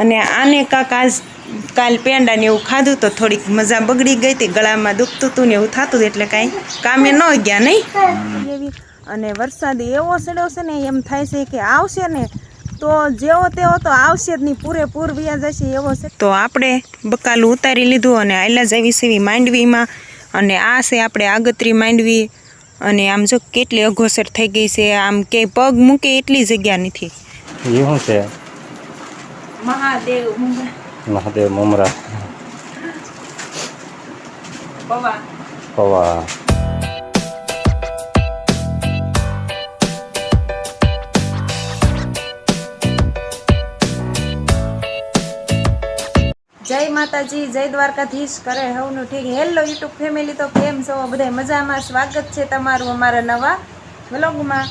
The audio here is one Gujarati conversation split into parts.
અને આને કાંક કાલ પેંડા ને એવું ખાધું તો થોડીક મજા બગડી ગઈ હતી, ગળામાં દુખતું હતું ને એવું થતું એટલે કાંઈ કામે ન ગયા નહીં. અને વરસાદ એવો સડ્યો છે ને એમ થાય છે કે આવશે ને તો જેવો તેવો તો આવશે જ નહીં, પૂરેપૂર વ્યાજ હશે એવો છે. તો આપણે બકાલું ઉતારી લીધું અને આયલા જેવી સેવી માંડવીમાં અને આ છે આપણે આગતરી માંડવી અને આમ જો કેટલી અઘોસર થઈ ગઈ છે, આમ કે પગ મૂકે એટલી જગ્યા નથી. એવું છે. મહાદેવ મહાદેવ મમરા પવા પવા જય માતાજી જય દ્વારકાધીશ. કરે હવનું ઠીક. હેલો યુટ્યુબ ફેમિલી તો કેમ છો? બધા મજામાં? સ્વાગત છે તમારું અમારા નવા વ્લોગમાં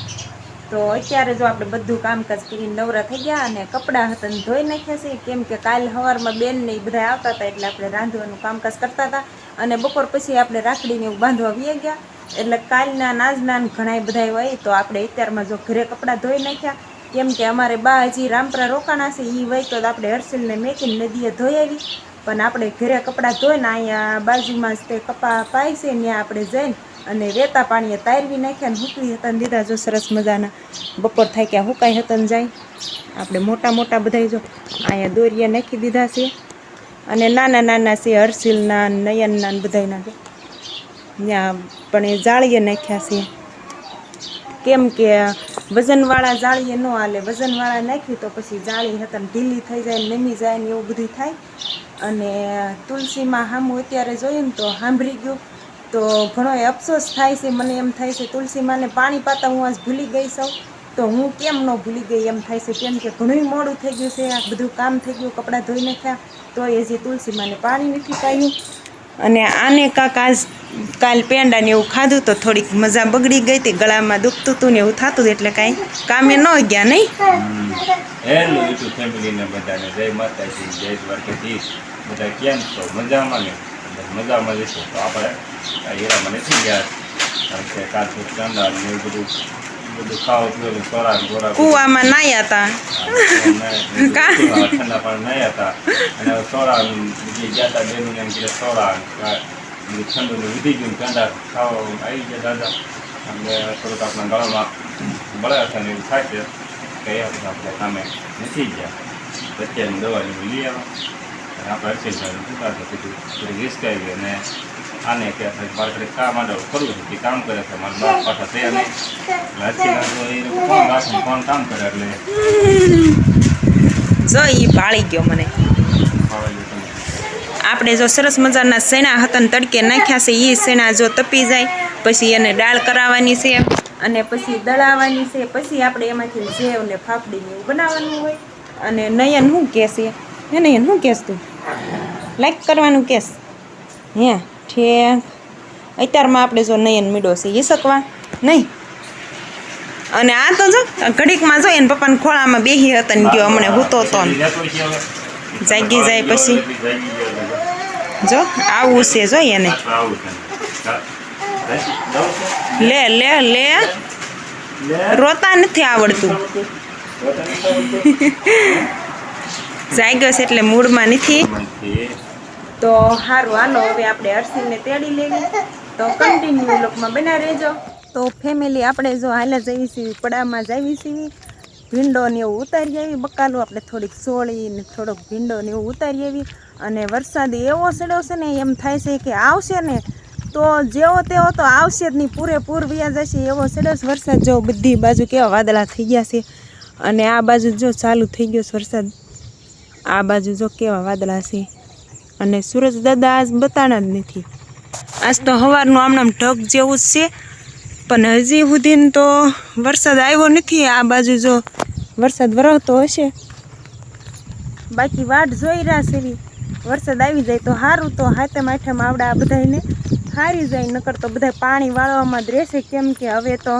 તો અત્યારે જો આપણે બધું કામકાજ કરીને નવરા થઈ ગયા અને કપડાં હતા ધોઈ નાખ્યા છે, કેમ કે કાલ સવારમાં બેન ને બધા આવતા હતા એટલે આપણે રાંધવાનું કામકાજ કરતા હતા અને બપોર પછી આપણે રાખડીને એવું બાંધવા વી ગયા. એટલે કાલના નાજના ઘણા બધા હોય, તો આપણે અત્યારમાં જો ઘરે કપડાં ધોઈ નાખ્યા, કેમ કે અમારે બા હજી રામપરા રોકાણા છે એ વહી તો આપણે હર્ષિલને મેકીને નદીએ ધોઈ આવી. પણ આપણે ઘરે કપડાં ધોઈને અહીંયા બાજુમાં જ તે કપા પાય છે, ત્યાં આપણે જઈને અને રેતા પાણીએ તારવી નાખ્યા ને હૂકવી હતા ને દીધા જો સરસ મજાના. બપોર થાય કે હુકાઈ હતા ને જાય. આપણે મોટા મોટા બધા જો અહીંયા દોરીએ નાખી દીધા છે. અને નાના નાના છે હર્ષિલના નયનના બધાના જો. ત્યાં પણ એ જાળીએ નાખ્યા છે. કેમ કે વજનવાળા જાળીએ ન હાલે. વજનવાળા નાખ્યું તો પછી જાળી હતા ઢીલી થઈ જાય નમી જાય ને એવું બધું થાય. અને તુલસીમાં હામું અત્યારે જોયું ને તો સાંભળી ગયું. તો ઘણો અફસોસ થાય છે, મને એમ થાય છે, તુલસીમાને પાણી પાતા હું આજ ભૂલી ગઈ સૌ તો હું કેમ ન ભૂલી ગઈ એમ થાય છે, કેમ કે ઘણું મોડું થઈ ગયું છે, આ બધું કામ થઈ ગયું, કપડાં ધોઈ નાખ્યા, તો એ હજી તુલસીમાને પાણી નથી પાયું. અને આને કાંક આજ કાલ પેંડા ને એવું ખાધું તો થોડીક મજા બગડી ગઈ હતી, ગળામાં દુખતું હતું ને એવું થતું એટલે કાંઈ કામે ન ગયા નહીં. હેલો ફેમિલીને બધાને, જય માતાજી, જય દ્વારકાધીશ. બધા કેમ છો? મજામાં ને? મજામાં જઈશું તો આપણે હીરામાં નથી ગયા. કારણ કે કાચું કાંદા ને એવું બધું બધું ખાવા પીવાનું ખોરાક ગોરા કૂવામાં નાયા હતા? ઠંડા પાણી નહીં હતા. અને સોડા બીજી ગયા હતા બેનું એમ કે સોડા ઠંડુ વધી ગયું કાંદા ખાવા આવી ગયા દાદા. અને થોડુંક આપણા ગળામાં બળ્યા હતા ને એવું થાય છે. કે આપણે કામે નથી ગયા. અત્યારની દવા ને એવું લઈ આવ્યા અને આપણે અરસીભાઈ પૂછતા કીધું રિસ્ક આવી અને આને કે મારે ઘરે કામ માંડો કરવું છે કામ કરે છે મારા બાપ પાછા થયા નહીં. એટલે અરસીના એ કોણ રાખે કોણ કામ કરે એટલે. જો એ પાળી ગયો મને. આપણે જો સરસ મજાના સેણા હતા ને તડકે નાખ્યા છે એ સેણા જો તપી જાય પછી એને દાળ કરાવવાની છે અને પછી દળાવવાની છે પછી આપણે એમાંથી સેવ ને ફાફડી ને એવું બનાવવાનું હોય. અને નયન શું કહેશે હે નયન શું કહેશ તું? લાઈક કરવાનું કેસ. હે, ઠેક. અત્યારમાં આપણે જો નયન મીડો છે એ શકવા? નહીં. અને આ તો જો, ઘડીકમાં જો એને પપ્પાને ખોળામાં બેહી હતા ને ગયો હમણાં હૂતો તો ને. જાગી જાય પછી. જો, આવું છે જો એને. લે લે લે. રોતા નથી આવડતું. જાગ્યો છે એટલે મૂડમાં નથી. તો સારું હાલો હવે આપણે અરસીને તેડી લેવી. તો કન્ટિન્યુ લોકમાં બના રહેજો. તો ફેમિલી આપણે જો હાલે જઈએ છીએ પડામાં જઈએ છીએ. ભીંડો ને એવું ઉતારી આવી બકાલું આપણે થોડીક સોળી ને થોડોક ભીંડો ને એવું ઉતારી આવી. અને વરસાદ એવો સડ્યો છે ને એમ થાય છે કે આવશે ને તો જેવો તેવો તો આવશે જ નહીં. પૂરેપૂર વ્યાજ હશે એવો સડ્યો છે વરસાદ. જો બધી બાજુ કેવા વાદળા થઈ ગયા છે. અને આ બાજુ જો ચાલુ થઈ ગયો છે વરસાદ. આ બાજુ જો કેવા વાદળા છે. અને સૂરજ દાદા આજ બતાણા જ નથી. આજ તો સવારનું આમ આમ ઢગ જેવું જ છે. પણ હજી સુધીને તો વરસાદ આવ્યો નથી. આ બાજુ જો વરસાદ વરસતો હશે. બાકી વાટ જોઈ રહ્યા છે વરસાદ આવી જાય તો સારું તો હાથે માથે આવડા બધાને હારી જાય. નકર તો બધા પાણી વાળવામાં જ રહેશે. કેમ કે હવે તો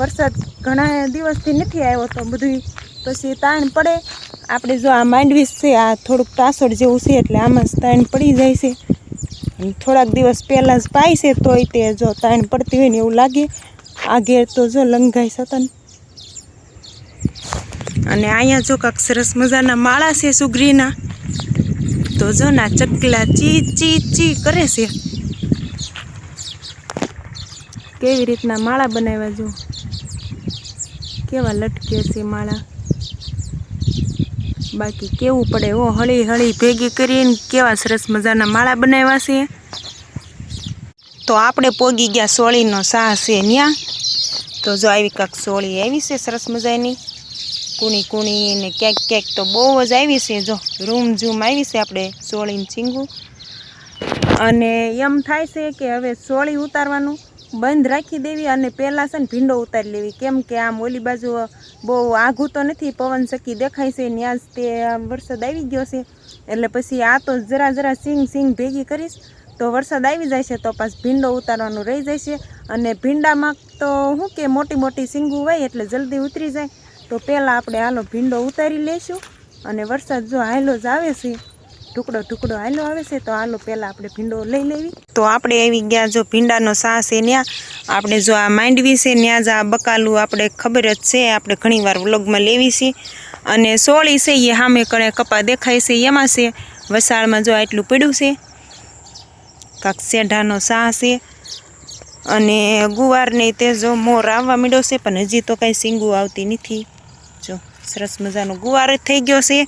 વરસાદ ઘણા દિવસથી નથી આવ્યો તો બધું પછી તાણ પડે. આપણે જો આ માંડવી છે, આ થોડુંક તાસોડ જેવું છે, એટલે આમાં જ તાણ પડી જાય છે. થોડાક દિવસ પહેલાં જ પાય છે, તોય તે જો તાણ પડતી હોય ને એવું લાગે. આ ઘેર તો જો લંઘાઈ સતન. અને અહીંયા જો કાંક સરસ મજાના માળા છે સુગરીના. તો જો ના ચકલા ચી ચી ચી કરે છે. કેવી રીતના માળા બનાવ્યા જો. કેવા લટકે છે માળા. બાકી કેવું પડે ઓ હળી હળી ભેગી કરીને કેવા સરસ મજાના માળા બનાવ્યા છે. તો આપણે પોગી ગયા સોળીનો સાહ છે ન્યા. તો જો આવી કાંક સોળી આવી છે સરસ મજાની. કુણી કુણી ને ક્યાંક ક્યાંક તો બહુ જ આવી છે જો. રૂમ ઝૂમ આવી છે આપણે સોળીને ચીંગું અને એમ થાય છે કે હવે સોળી ઉતારવાનું. બંધ રાખી દેવી અને પહેલાં છે ને ભીંડો ઉતારી લેવી. કેમ કે આમ ઓલી બાજુ બહુ આઘું તો નથી, પવન સકી દેખાય છે ત્યાં જ તે વરસાદ આવી ગયો છે. એટલે પછી આ તો જરા જરા સિંગ સિંગ ભેગી કરીશ, તો વરસાદ આવી જાય છે તો પાસ ભીંડો ઉતારવાનું રહી જાય છે. અને ભીંડામાં તો શું કે મોટી મોટી સિંગું હોય એટલે જલ્દી ઉતરી જાય. તો પહેલાં આપણે હાલો ભીંડો ઉતારી લઈશું અને વરસાદ જો હાલો જ આવે છે. ટુકડો ટુકડો હાલો આવે છે, તો હાલો પહેલાં આપણે ભીંડો લઈ લેવી. તો આપણે આવી ગયા જો ભીંડાનો સા છે ત્યાં આપણે જો આ માંડવી છે ત્યાં જ આ બકાલું આપણે ખબર જ છે, આપણે ઘણીવાર વ્લોગમાં લેવી છે. અને સોળી છે એ સામે કણે કપા દેખાય છે, એમાં છે, વસાળમાં જો આટલું પડ્યું છે. કાંક શેઢાનો સા છે. અને ગુવારને તે જો મોર આવવા માંડ્યો છે, પણ હજી તો કાંઈ સીંગું આવતી નથી. જો, સરસ મજાનો ગુવાર થઈ ગયો છે.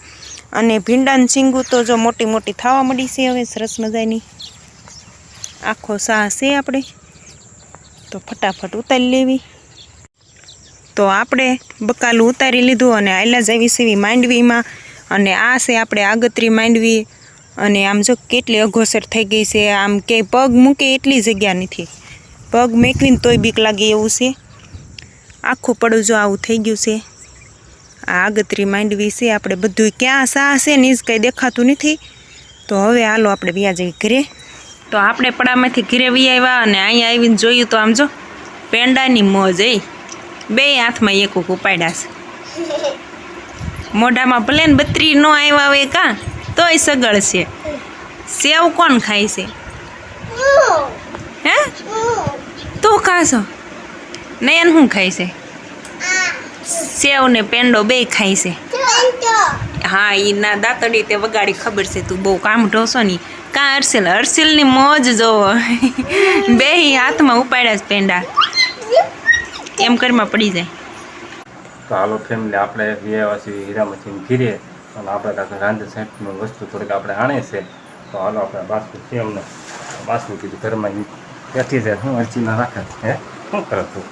અને ભીંડાન સિંગું તો જો મોટી મોટી થવા મળી છે હવે, સરસ મજાની. આખો સા છે આપણે. તો ફટાફટ ઉતારી લેવી. તો આપણે બકાલું ઉતારી લીધું અને આયલા જેવી સેવી માંડવીમાં. અને આ છે આપણે આગતરી માંડવી. અને આમ જો કેટલી અઘોસર થઈ ગઈ છે. આમ કે પગ મૂકે એટલી જગ્યા નથી. પગ મેકવીને તોય બીક લાગે એવું છે. આખું પડું જો આવું થઈ ગયું છે. આ આગતરી માંડવી છે, આપણે બધું ક્યાં સા છે ને જ કંઈ દેખાતું નથી. તો હવે હાલો આપણે વ્યા જઈએ ઘરે. તો આપણે પડામાંથી ઘરે વી આવ્યા અને અહીંયા આવીને જોયું તો આમ જો, પેંડાની મોજ એ. બે હાથમાં એક ઉપાડ્યા છે. મોઢામાં ભલે ને બત્રી ન આવ્યા હોય કાં, તોય સગળ છે. સેવ કોણ ખાય છે? હે? તું ખાશો. નયન શું ખાય છે? સેવ ને પેંડો બે ખાય છે. હા એ ના દાંતડી તે વગાડી ખબર છે તું બહુ કામ ઢોસો ની. કા હર્ષિલ હર્ષિલની મોજ જોવો. બે હાથમાં ઉપાડ્યા છે પેંડા. એમ કરમાં પડી જાય. તો હાલો ફેમિલી આપણે વ્યવાસી હીરામાંથી ઘીરે અને આપણે કાંઈક રાંધે સેટનું વસ્તુ થોડીક આપણે આણે છે. તો હાલો આપણે બાસુ છે અમને બાસુ કીધું ઘરમાં બેઠી છે શું અરચીના રાખે. હે? શું કરે તું?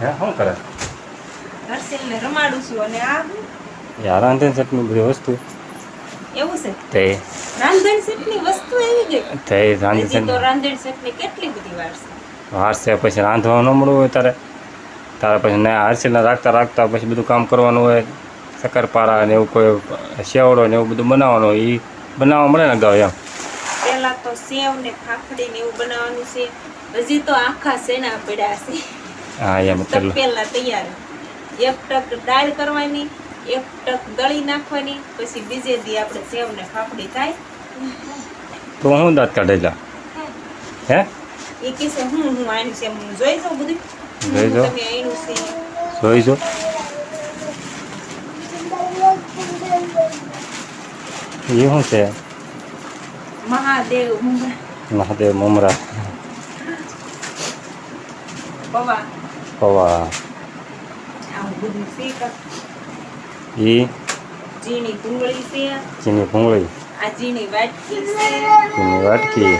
હે શું કરે? હર્ષિલને રમાડું છું અને આ યાર રાંધે સેટની બધી વસ્તુ. એવું છે? તે. રાંધણ સેટની વસ્તુ એવી છે? તે રાંધણ સેટ તો રાંધણ સેટની કેટલી બધી વાર છે? વાર છે પછી રાંધવા ન મળવું હોય તારે. તારે પછી ને હરસીને રાખતા રાખતા પછી બધું કામ કરવાનું હોય. શક્કરપારા ને એવું કોઈ શેવડો ને એવું બધું બનાવવાનું એ બનાવવા મળે ને અગાઉ એમ. પહેલાં તો સેવ ને ફાફડી ને એવું બનાવવાનું છે. હજી તો આખા સેના પડ્યા છે. હા એમ પહેલાં તૈયાર. એક ટક દાળ કરવાની એક ટક દળી નાખવાની પછી બીજે દી આપણે સેવ ને ફાફડી થાય. તો હું દાંત કાઢે જા. હે? એ કહે છે હું હું આનું છે હું જોઈ જાઉં બધું. જોઈ હું જાઉં. તમે આનું છે. જોઈજો એ શું છે? મહાદેવ મહાદેવ મમરા. પવા. પવા. આવું ચીની ડુંગળી છે. ચીની ભૂંગળી આ ચીની વાટકી છે. ચીની વાટકી.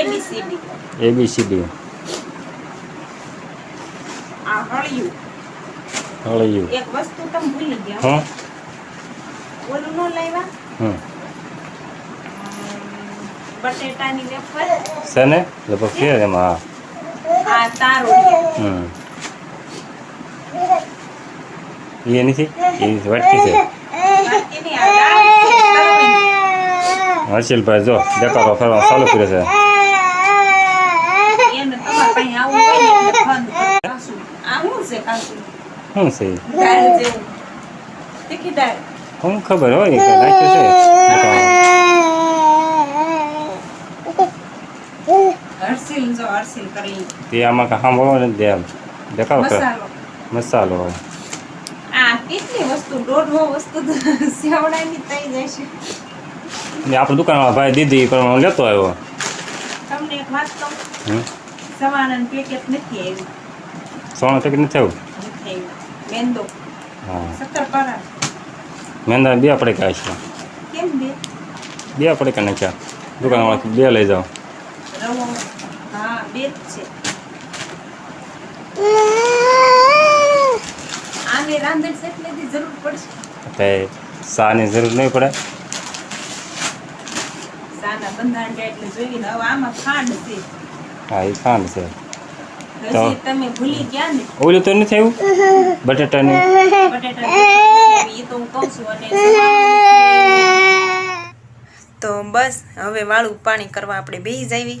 A B C D. A B C D. આ હળિયું. હળિયું. એક વસ્તુ તમે ભૂલી ગયા. હં? ઓલું ન લાવ્યા? હમ બટેટાની વેફર. છે ને લગભગ છે એમાં આ તારો. હમ એ નથી એ વાટકી છે. હર્ષિલભાઈ જો દેખાડો ફરવા ચાલુ કરે છે. શું છે શું ખબર હોય કે નાખ્યું છે જો હરસિલ કરી તે આમાં કાંઈ સાંભળવા ને દેખાવ મસાલો મસાલો હોય કેટલી વસ્તુ દોઢો વસ્તુ તો સેવડાની થઈ છે. ને આપણે દુકાનમાં ભાઈ દીધી પણ લેતો આવ્યો. તમને એક વાત કહું? સવાના પેકેટ નથી આવ્યું સોનું પેકેટ નથી આવ્યું મેંદો. હા. પારા. મેંદા બે પડીકા છે. કેમ બે? બે પડીકા નાખ્યા દુકાનવાળા બે લઈ જાઓ. રવો. હા બે જ છે. આને રાંધણ શેકલેથી જરૂર પડશે. તે સાની જરૂર નહીં પડે. સાના બંધાણ એટલે જોઈને હવે આમાં ખાંડ છે. હા એ ખાંડ છે. તો? તમે ભૂલી ગયા ને? ઓલું તો નથી આવ્યું? બટેટાની? બટેટા એ તો હું કહું છું અને તો બસ હવે વાળું પાણી કરવા આપણે બેસી જાવી